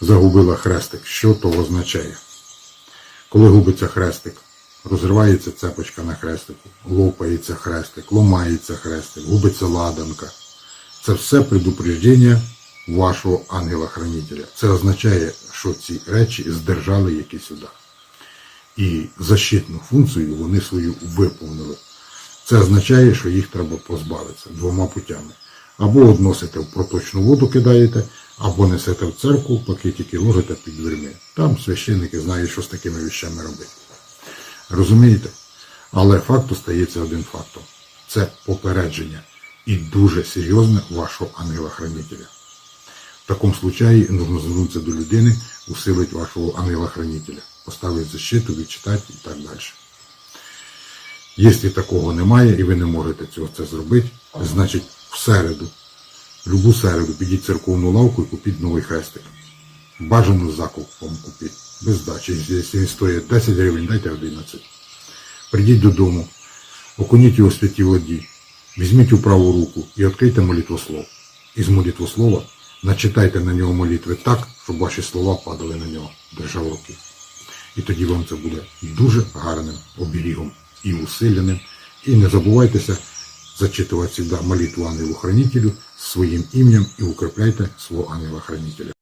загубила хрестик. Що то означає? Коли губиться хрестик, розривається цепочка на хрестику, лопається хрестик, ломається хрестик, губиться ладанка. Це все предупреждення вашого ангела-хранителя. Це означає, що ці речі здержали якийсь удар. І защитну функцію вони свою виповнили. Це означає, що їх треба позбавитися двома путями. Або односите в проточну воду кидаєте, або несете в церкву, пакетики ложите під дверми. Там священники знають, що з такими вещами робити. Розумієте? Але факт остається один фактом. Це попередження і дуже серйозне вашого ангела-хранителя. В такому случаї нужно звернутися до людини, усилить вашого ангела-хранителя, поставити защиту, відчитати і так далі. Якщо такого немає і ви не можете цього це зробити, значить в середу, любу середу підіть церковну лавку і купіть новий хрестик. Бажано з закупом купіть, без здачі. Якщо він стоїть 10 гривень, дайте 11. Прийдіть додому, окуніть його в святій воді, візьміть у праву руку і відкрийте молитвослов. Із молитвослова начитайте на нього молитви так, щоб ваші слова падали на нього, держав руки. І тоді вам це буде дуже гарним оберігом і усиленим. І не забувайтеся зачитувати всегда молитву ангелу-хранителю своим именем и укрепляйте слово ангела-хранителя.